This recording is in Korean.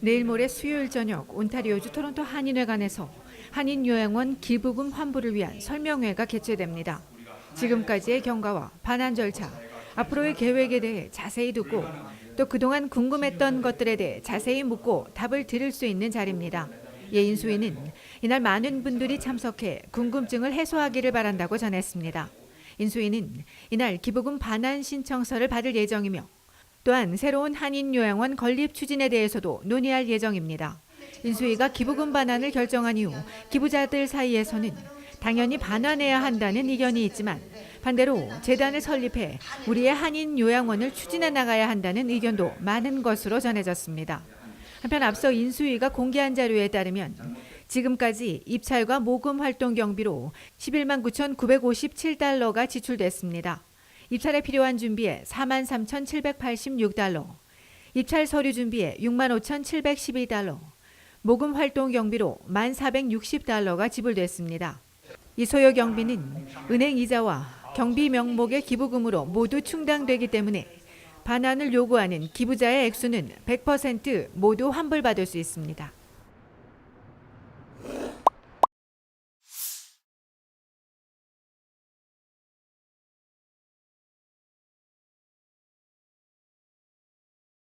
내일 모레 수요일 저녁 온타리오주 토론토 한인회관에서 한인요양원 기부금 환불을 위한 설명회가 개최됩니다. 지금까지의 경과와 반환 절차, 앞으로의 계획에 대해 자세히 듣고 또 그동안 궁금했던 것들에 대해 자세히 묻고 답을 들을 수 있는 자리입니다. 예 인수위는 이날 많은 분들이 참석해 궁금증을 해소하기를 바란다고 전했습니다. 인수위는 이날 기부금 반환 신청서를 받을 예정이며 또한 새로운 한인요양원 건립 추진에 대해서도 논의할 예정입니다. 인수위가 기부금 반환을 결정한 이후 기부자들 사이에서는 당연히 반환해야 한다는 의견이 있지만 반대로 재단을 설립해 우리의 한인 요양원을 추진해 나가야 한다는 의견도 많은 것으로 전해졌습니다. 한편 앞서 인수위가 공개한 자료에 따르면 지금까지 입찰과 모금 활동 경비로 11만 9,957달러가 지출됐습니다. 입찰에 필요한 준비에 4만 3,786달러, 입찰 서류 준비에 6만 5,712달러, 모금 활동 경비로 1만 460달러가 지불됐습니다. 이 소요 경비는 은행 이자와 경비 명목의 기부금으로 모두 충당되기 때문에 반환을 요구하는 기부자의 액수는 100% 모두 환불받을 수 있습니다.